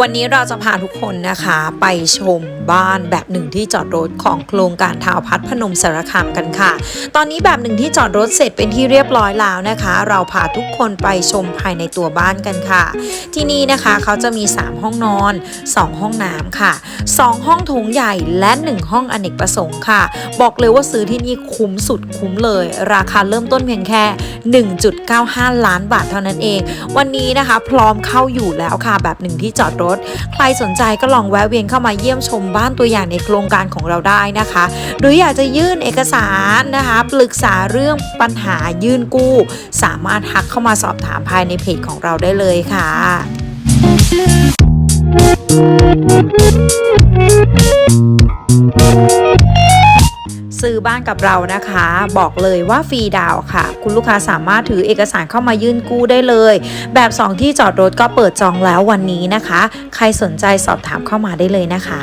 วันนี้เราจะพาทุกคนนะคะไปชมบ้านแบบหนึ่งที่จอดรถของโครงการทาวน์พัฒน์พนมสารคามกันค่ะ ตอนนี้แบบหนึ่งที่จอดรถเสร็จเป็นที่เรียบร้อยแล้วนะคะ เราพาทุกคนไปชมภายในตัวบ้านกันค่ะ ที่นี่นะคะเขาจะมี 3 ห้องนอน 2 ห้องน้ำค่ะ 2 ห้องโถงใหญ่และ 1 ห้องอเนกประสงค์ค่ะ บอกเลยว่าซื้อที่นี่คุ้มสุดคุ้มเลย ราคาเริ่มต้นเพียงแค่ 1.95 ล้านบาทเท่านั้นเอง วันนี้นะคะ พร้อมเข้าอยู่แล้วค่ะ แบบหนึ่งที่จอดรถใครสนใจก็ลองแวะเวียนเข้ามาเยี่ยมชมบ้านตัวอย่างในโครงการของเราได้นะคะ หรืออยากจะยื่นเอกสารนะคะ ปรึกษาเรื่องปัญหายื่นกู้ สามารถทักเข้ามาสอบถามภายในเพจของเราได้เลยค่ะ ซื้อบ้านกับเรานะคะ บอกเลยว่าฟรีดาวค่ะ คุณลูกค้าสามารถถือเอกสารเข้ามายื่นกู้ได้เลย แบบ 2 ที่จอดรถก็เปิดจองแล้ววันนี้นะคะ ใครสนใจสอบถามเข้ามาได้เลยนะคะ